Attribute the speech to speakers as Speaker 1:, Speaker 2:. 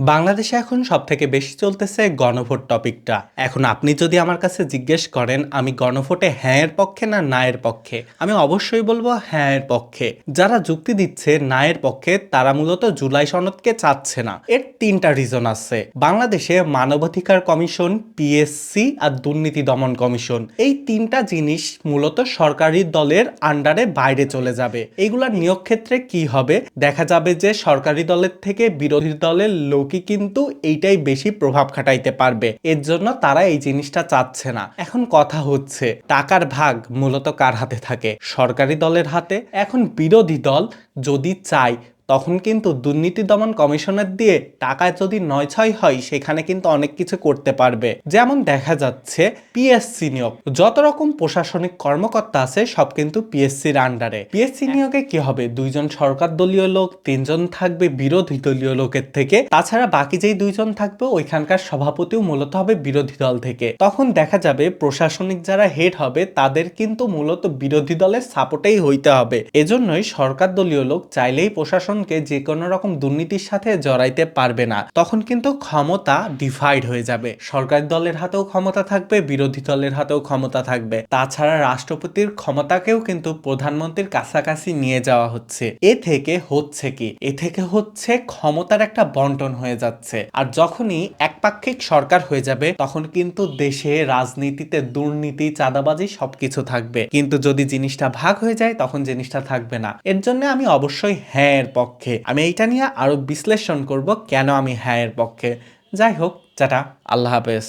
Speaker 1: বাংলাদেশে এখন সব থেকে বেশি চলতেছে গণভোট টপিকটা। এখন আপনি যদি আমার কাছে জিজ্ঞেস করেন, আমি গণভোটে হ্যাঁ এর পক্ষে না না এর পক্ষে? আমি অবশ্যই বলব হ্যাঁ এর পক্ষে। যারা যুক্তি দিচ্ছে না এর পক্ষে, তারা মূলত জুলাই সনদকে চাচ্ছে না। এর তিনটা রিজন আছে। বাংলাদেশে মানবাধিকার কমিশন পিএসসি আর দুর্নীতি দমন কমিশন। এই তিনটা জিনিস মূলত সরকারি দলের আন্ডারে বাইরে চলে যাবে। এইগুলার নিয়োগ ক্ষেত্রে কি হবে? দেখা যাবে যে সরকারি দলের থেকে বিরোধী দলের লোকই কিন্তু এইটাই বেশি প্রভাব খাটাইতে পারবে। এর জন্য তারা এই জিনিসটা চাচ্ছে না। এখন কথা হচ্ছে, টাকার ভাগ মূলত কার হাতে থাকে? সরকারি দলের হাতে? এখন বিরোধী দল যদি চায় তখন কিন্তু দুর্নীতি দমন কমিশনের দিয়ে টাকায় যদি নয় ছয় হয় সেখানে কিন্তু অনেক কিছু করতে পারবে। যেমন দেখা যাচ্ছে পিএসসি নিয়োগ। যত রকম প্রশাসনিক কর্মকর্তা আছে সব কিন্তু পিএসসির আন্ডারে পিএসসি নিয়োগে কি হবে? দুইজন সরকার দলীয় লোক তিনজন থাকবে বিরোধী দলীয় লোকের থেকে। তাছাড়া বাকি যেই দুইজন থাকবে ওইখানকার সভাপতিও মূলত হবে বিরোধী দল থেকে। তখন দেখা যাবে প্রশাসনিক যারা হেড হবে তাদের কিন্তু মূলত বিরোধী দলের সাপোর্টেই হইতে হবে। এজন্যই সরকার দলীয় লোক চাইলেই প্রশাসনকে যে কোনো রকম দুর্নীতির সাথে জড়াইতে পারবে না, তখন কিন্তু ক্ষমতা ডিভাইড হয়ে যাবে। সরকারি দলের হাতেও ক্ষমতা থাকবে, বিরোধী দলের হাতেও ক্ষমতা থাকবে। তাছাড়া রাষ্ট্রপতির ক্ষমতাকেও কিন্তু প্রধানমন্ত্রীর কাছাকাছি নিয়ে যাওয়া হচ্ছে। এ থেকে হচ্ছে কি? এ থেকে হচ্ছে ক্ষমতার একটা বন্টন হয়ে যাচ্ছে। আর যখনই একপাক্ষিক সরকার হয়ে যাবে, তখন কিন্তু দেশে রাজনীতিতে দুর্নীতি, চাঁদাবাজি সবকিছু থাকবে। কিন্তু যদি জিনিসটা ভাগ হয়ে যায়, তখন জিনিসটা থাকবে না। এর জন্য আমি অবশ্যই হ্যাঁ এর পক্ষে আমি এইটা নিয়ে আরও বিশ্লেষণ করব কেন আমি হ্যাঁ এর পক্ষে। যাই হোক চাটা আল্লাহ হাফেজ।